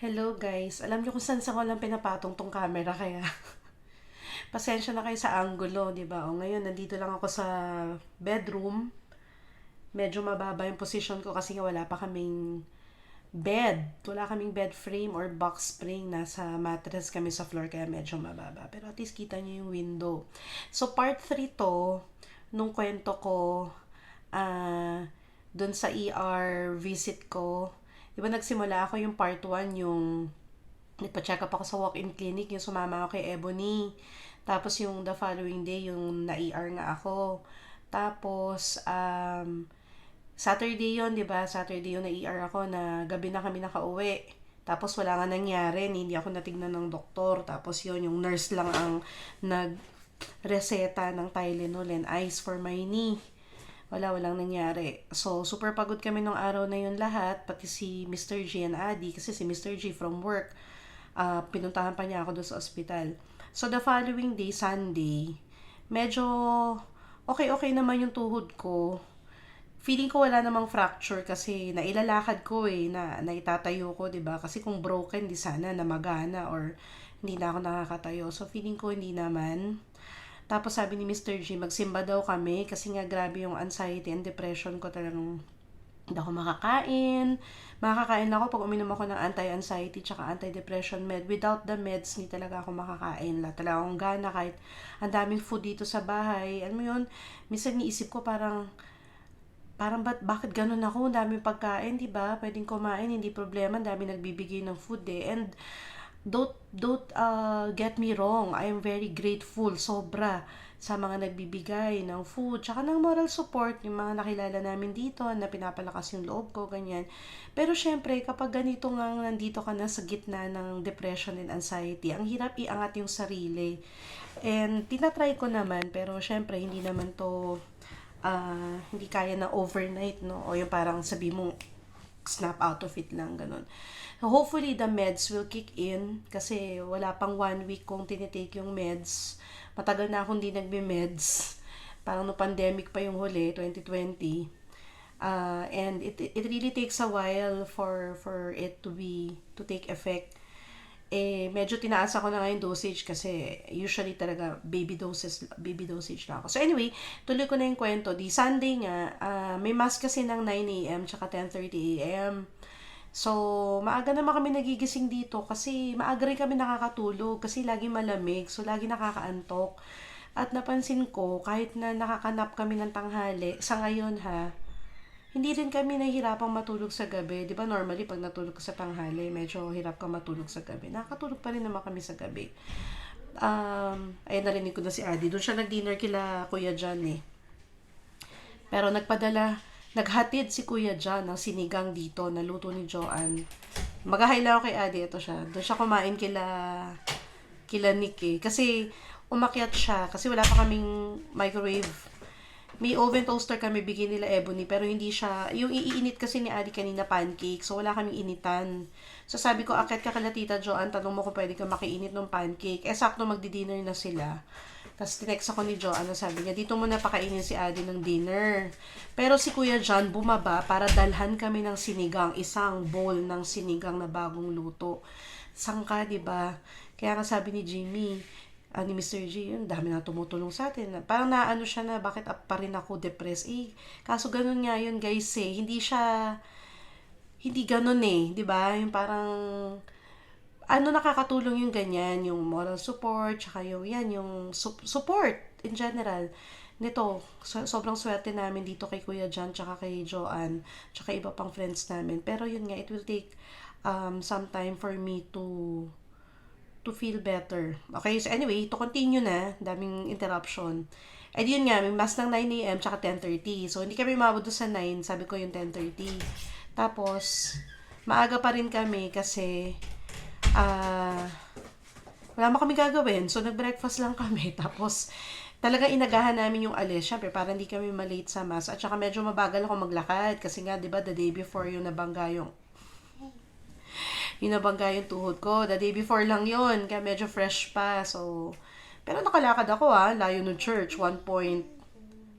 Hello guys, alam niyo kung saan sa ko lang pinapatong tong camera kaya pasensya na kayo sa angulo, di ba? O ngayon, nandito lang ako sa bedroom. Medyo mababa yung position ko kasi nga wala pa kaming bed. Wala kaming bed frame or box spring. Nasa mattress kami sa floor kaya medyo mababa. Pero at least kita niyo yung window. So part 3 to, nung kwento ko, ah, dun sa ER visit ko, di ba nagsimula ako yung part 1, yung nagpa-check up ako sa walk-in clinic, yung sumama ako kay Ebony. Tapos yung the following day, yung na-ER nga ako. Tapos, um, Saturday yon di ba? Saturday yun na-ER ako na gabi na kami nakauwi. Tapos wala nga nangyari, hindi ako natignan ng doktor. Tapos yon yung nurse lang ang nag-reseta ng Tylenol and ice for my knee. Wala, walang nangyari. So, super pagod kami nung araw na yun lahat, pati si Mr. G and Adi, kasi si Mr. G from work, ah pinuntahan pa niya ako doon sa ospital. So, the following day, Sunday, medyo okay-okay naman yung tuhod ko. Feeling ko wala namang fracture kasi nailalakad ko eh, na naitatayo ko, 'di ba? Kasi kung broken, di sana na magana or hindi na ako nakakatayo. So, feeling ko hindi naman. Tapos sabi ni Mr. G, magsimba daw kami kasi nga grabe yung anxiety and depression ko talagang hindi ako makakain. Makakain ako pag uminom ako ng anti-anxiety tsaka anti-depression med. Without the meds, hindi talaga ako makakain. Wala talaga akong gana kahit ang daming food dito sa bahay. Alam mo yun, minsan niisip ko parang parang ba't, bakit ganun ako? Ang daming pagkain, di ba? Pwedeng kumain, hindi problema. Ang dami nagbibigay ng food eh. And don't, don't uh, get me wrong. I am very grateful, sobra, sa mga nagbibigay ng food, tsaka ng moral support, yung mga nakilala namin dito, na pinapalakas yung loob ko, ganyan. Pero syempre, kapag ganito nga nandito ka na sa gitna ng depression and anxiety, ang hirap iangat yung sarili. And tinatry ko naman, pero syempre, hindi naman to ah hindi kaya na overnight, no? O yung parang sabi mo, snap out of it lang, ganun. Hopefully, the meds will kick in kasi wala pang one week kong tinitake yung meds. Matagal na akong di nagbe-meds. Parang no pandemic pa yung huli, 2020. Uh, and it, it really takes a while for for it to be to take effect eh medyo tinaas ako na nga yung dosage kasi usually talaga baby doses baby dosage na ako. So anyway, tuloy ko na yung kwento. Di Sunday nga, ah, may mass kasi ng 9 a.m. tsaka 10.30 a.m. So, maaga naman kami nagigising dito kasi maaga rin kami nakakatulog kasi lagi malamig. So, lagi nakakaantok. At napansin ko, kahit na nakakanap kami ng tanghali, sa ngayon ha, hindi rin kami nahihirapang matulog sa gabi. Di ba normally pag natulog ka sa tanghali, medyo hirap ka matulog sa gabi. Nakakatulog pa rin naman kami sa gabi. Um, ayun, narinig ko na si Adi. Doon siya nag-dinner kila Kuya John eh. Pero nagpadala, naghatid si Kuya John ng sinigang dito na luto ni Joanne. Lang ako kay Adi. Ito siya. Doon siya kumain kila, kila Nick eh. Kasi umakyat siya. Kasi wala pa kaming microwave may oven toaster kami, bigay nila Ebony, pero hindi siya, yung iinit kasi ni Adi kanina pancake, so wala kaming initan. So sabi ko, akit ka kala Tita Joanne, tanong mo kung pwede ka makiinit ng pancake. Eh, sakto magdi-dinner na sila. Tapos tinext ako ni Joanne, sabi niya, dito muna pakainin si Adi ng dinner. Pero si Kuya John bumaba para dalhan kami ng sinigang, isang bowl ng sinigang na bagong luto. Sangka, di ba? Kaya nga sabi ni Jimmy, ah, ni Mr. G, yun, dami na tumutulong sa atin. Parang naano siya na, bakit pa rin ako depressed? Eh, kaso ganun nga yun, guys, eh. Hindi siya, hindi ganun eh, di ba? Yung parang, ano nakakatulong yung ganyan, yung moral support, tsaka yung, yan, yung su- support in general. Nito, so, sobrang swerte namin dito kay Kuya John, tsaka kay Joanne, tsaka iba pang friends namin. Pero yun nga, it will take um, some time for me to to feel better. Okay, so anyway, to continue na, daming interruption. And yun nga, may mas ng 9 a.m. tsaka 10.30. So, hindi kami umabot doon sa 9, sabi ko yung 10.30. Tapos, maaga pa rin kami kasi, ah, wala mo kami gagawin. So, nag-breakfast lang kami. Tapos, talaga inagahan namin yung alis. Siyempre, para hindi kami malate sa mass. At saka medyo mabagal ako maglakad. Kasi nga, di ba, the day before yung nabangga yung yung nabangga yung tuhod ko. The day before lang yun, kaya medyo fresh pa. So, pero nakalakad ako ha, layo ng church, one point,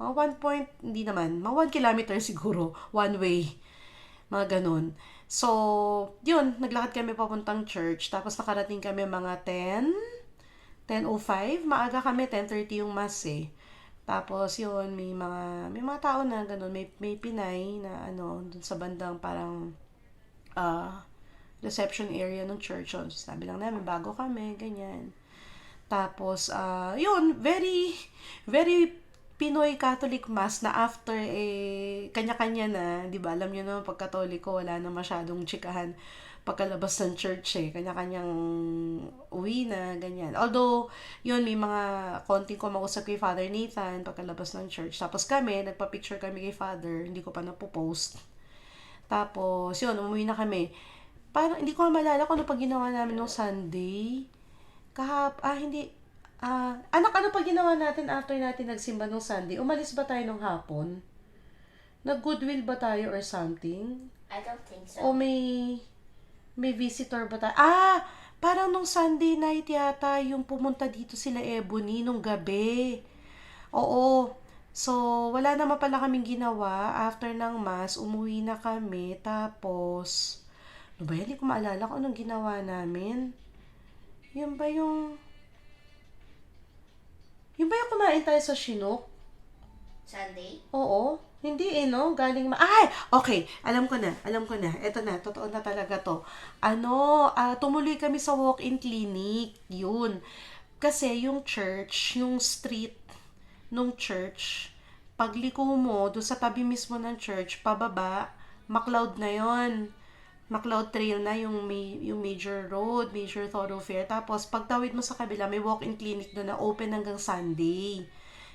mga one point, hindi naman, mga one kilometer siguro, one way. Mga ganun. So, yun, naglakad kami papuntang church. Tapos nakarating kami mga 10, 10.05. Maaga kami, 10.30 yung mass eh. Tapos yun, may mga, may mga tao na ganun, may, may Pinay na ano, dun sa bandang parang ah reception area ng church. So, sabi lang namin, bago kami, ganyan. Tapos, ah yun, very, very Pinoy Catholic Mass na after eh, kanya-kanya na, di ba? Alam niyo naman, pag Katoliko, wala na masyadong chikahan pagkalabas ng church eh. Kanya-kanyang uwi na, ganyan. Although, yun, may mga konting kumausap kay Father Nathan pagkalabas ng church. Tapos kami, nagpa-picture kami kay Father, hindi ko pa napopost. Tapos, yun, umuwi na kami. Parang, hindi ko malala kung ano pag ginawa namin nung Sunday. Kahap, ah, hindi, ah, anak, ano pa ginawa natin after natin nagsimba nung Sunday? Umalis ba tayo nung hapon? Nag-goodwill ba tayo or something? I don't think so. O may, may visitor ba tayo? Ah, parang nung Sunday night yata, yung pumunta dito sila Ebony nung gabi. Oo. So, wala naman pala kaming ginawa. After ng mass, umuwi na kami. Tapos, ano ba yan? Hindi ko maalala kung anong ginawa namin. Yun ba yung... Yun ba yung kumain tayo sa Chinook? Sunday? Oo. Hindi eh, no? Galing ma... Ay! Okay. Alam ko na. Alam ko na. Ito na. Totoo na talaga to. Ano, ah, tumuloy kami sa walk-in clinic. Yun. Kasi yung church, yung street nung church, pagliko mo, doon sa tabi mismo ng church, pababa, MacLeod na yon MacLeod Trail na yung may yung major road, major thoroughfare. Tapos pagtawid mo sa kabila, may walk-in clinic doon na open hanggang Sunday.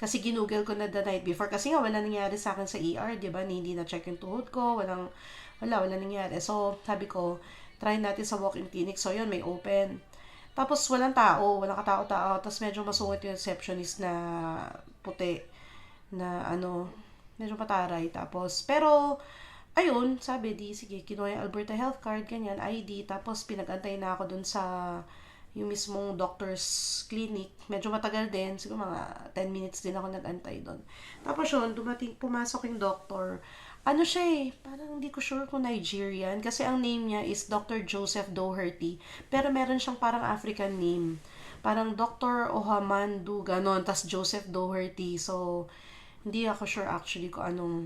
Kasi ginugel ko na the night before. Kasi nga, wala nangyari sa akin sa ER, di ba? Hindi na check yung tuhod ko. Walang, wala, wala nangyari. So, sabi ko, try natin sa walk-in clinic. So, yun, may open. Tapos, walang tao. Walang katao-tao. Tapos, medyo masungit yung receptionist na puti. Na, ano, medyo pataray. Tapos, pero, ayun, sabi di, sige, kinuha yung Alberta Health Card, ganyan, ID. Tapos, pinag-antay na ako dun sa yung mismong doctor's clinic. Medyo matagal din. Siguro mga 10 minutes din ako nag-antay doon. Tapos yun, dumating, pumasok yung doctor. Ano siya eh, parang hindi ko sure kung Nigerian. Kasi ang name niya is Dr. Joseph Doherty. Pero meron siyang parang African name. Parang Dr. Ohamandu, ganon. Tas Joseph Doherty. So, hindi ako sure actually kung anong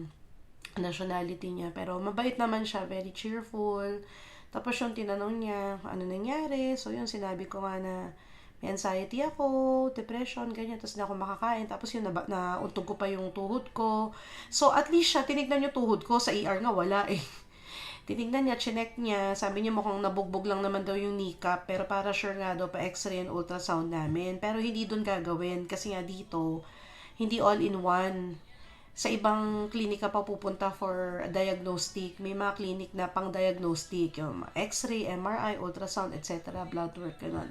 nationality niya. Pero mabait naman siya, very cheerful. Tapos yung tinanong niya, ano nangyari? So yun, sinabi ko nga na may anxiety ako, depression, ganyan. Tapos na ako makakain. Tapos yun, na, nauntog ko pa yung tuhod ko. So at least siya, tinignan yung tuhod ko. Sa ER nga, wala eh. Tinignan niya, chinek niya. Sabi niya mukhang nabugbog lang naman daw yung kneecap. Pero para sure nga daw pa x-ray and ultrasound namin. Pero hindi doon gagawin. Kasi nga dito, hindi all in one sa ibang klinika pa pupunta for diagnostic. May mga clinic na pang diagnostic, yung x-ray, MRI, ultrasound, etc., blood work, ganun.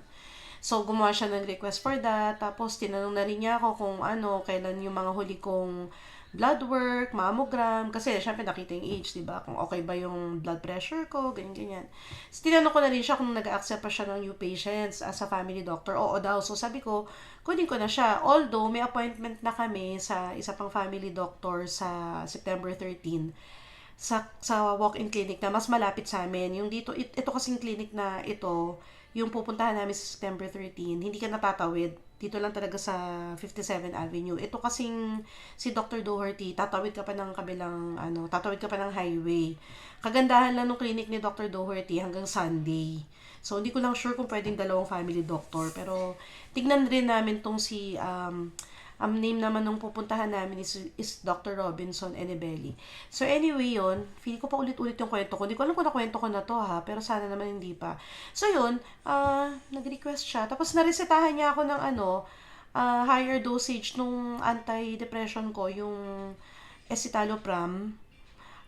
So, gumawa siya ng request for that. Tapos, tinanong na rin niya ako kung ano, kailan yung mga huli kong blood work, mammogram. Kasi, syempre, nakita yung age, di ba? Kung okay ba yung blood pressure ko, ganyan, ganyan. So, tinanong ko na rin siya kung nag-accept pa siya ng new patients as a family doctor. Oo daw. So, sabi ko, kunin ko na siya. Although, may appointment na kami sa isa pang family doctor sa September 13 sa sa walk-in clinic na mas malapit sa amin. Yung dito, it, ito kasing clinic na ito, yung pupuntahan namin sa September 13, hindi ka natatawid. Dito lang talaga sa 57 Avenue. Ito kasing si Dr. Doherty, tatawid ka pa ng kabilang, ano, tatawid ka pa ng highway. Kagandahan lang ng clinic ni Dr. Doherty hanggang Sunday. So, hindi ko lang sure kung pwedeng dalawang family doctor. Pero, tignan rin namin tong si, um, ang name naman nung pupuntahan namin is, is Dr. Robinson Enebeli. So anyway yun, feeling ko pa ulit-ulit yung kwento ko. Hindi ko alam kung nakwento ko na to ha, pero sana naman hindi pa. So yun, uh, nag-request siya. Tapos naresetahan niya ako ng ano, uh, higher dosage nung anti-depression ko, yung escitalopram.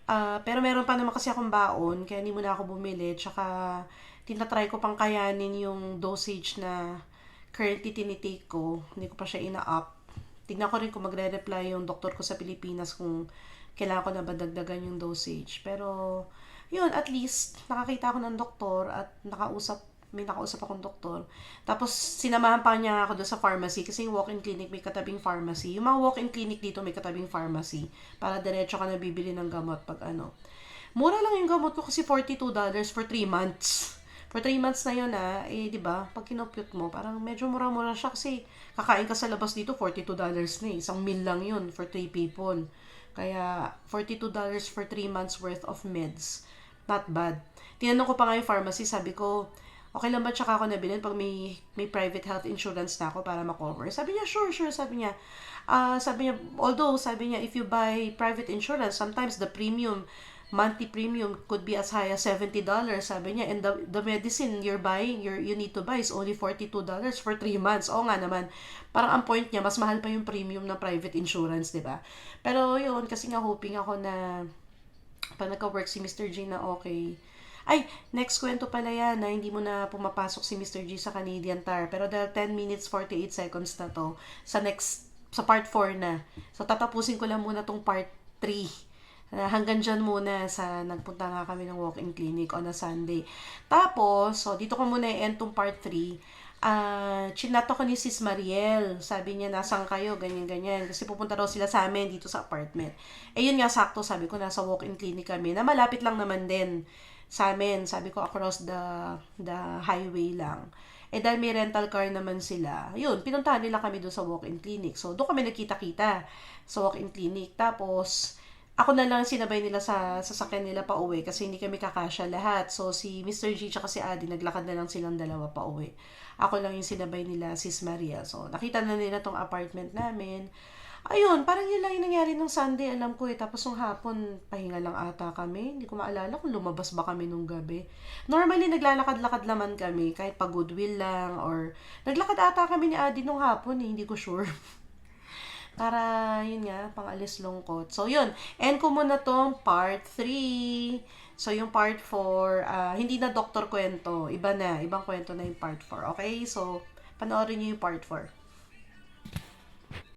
Uh, pero meron pa naman kasi akong baon, kaya hindi mo na ako bumili. Tsaka, tinatry ko pang kayanin yung dosage na currently tinitake ko. Hindi ko pa siya ina-up. Tignan ko rin kung magre-reply yung doktor ko sa Pilipinas kung kailangan ko na ba dagdagan yung dosage. Pero, yun, at least, nakakita ako ng doktor at nakausap, may nakausap akong doktor. Tapos, sinamahan pa niya ako doon sa pharmacy kasi yung walk-in clinic may katabing pharmacy. Yung mga walk-in clinic dito may katabing pharmacy para diretso ka na bibili ng gamot pag ano. Mura lang yung gamot ko kasi $42 for 3 months. For 3 months na yun ah, eh di ba pag kinopute mo, parang medyo mura-mura siya kasi kakain ka sa labas dito, $42 na eh. Isang meal lang yun for 3 people. Kaya, $42 for 3 months worth of meds. Not bad. Tinanong ko pa nga yung pharmacy, sabi ko, okay lang ba tsaka ako nabilin pag may, may private health insurance na ako para makover? Sabi niya, sure, sure. Sabi niya, ah sabi niya, although, sabi niya, if you buy private insurance, sometimes the premium, monthly premium could be as high as $70, sabi niya, and the, the medicine you're buying, you're, you need to buy is only $42 for 3 months. Oo nga naman, parang ang point niya, mas mahal pa yung premium ng private insurance, di ba? Pero yun, kasi nga hoping ako na pag nagka-work si Mr. G na okay. Ay, next kwento pala yan na hindi mo na pumapasok si Mr. G sa Canadian Tire. Pero dahil 10 minutes 48 seconds na to, sa next, sa part 4 na. So, tatapusin ko lang muna tong part 3. Uh, hanggang dyan muna sa nagpunta nga kami ng walk-in clinic on a Sunday. Tapos, so dito ko muna i-end tong part 3. Ah, chinato ko ni Sis Mariel. Sabi niya, nasan kayo? Ganyan-ganyan. Kasi pupunta daw sila sa amin dito sa apartment. Eh, yun nga, sakto. Sabi ko, nasa walk-in clinic kami. Na malapit lang naman din sa amin. Sabi ko, across the, the highway lang. Eh, dahil may rental car naman sila, yun, pinuntahan nila kami doon sa walk-in clinic. So, doon kami nagkita-kita sa walk-in clinic. Tapos, ako na lang sinabay nila sa sasakyan nila pa uwi kasi hindi kami kakasya lahat. So, si Mr. G tsaka si Adi, naglakad na lang silang dalawa pa uwi. Ako lang yung sinabay nila, Sis Maria. So, nakita na nila tong apartment namin. Ayun, parang yun lang yung nangyari nung Sunday, alam ko eh. Tapos nung hapon, pahinga lang ata kami. Hindi ko maalala kung lumabas ba kami nung gabi. Normally, naglalakad-lakad naman kami, kahit pa goodwill lang, or naglakad ata kami ni Adi nung hapon eh, hindi ko sure. Para, yun nga, pangalis lungkot. So, yun. End ko muna tong part 3. So, yung part 4, ah, hindi na doktor kwento. Iba na. Ibang kwento na yung part 4. Okay? So, panoorin niyo yung part 4.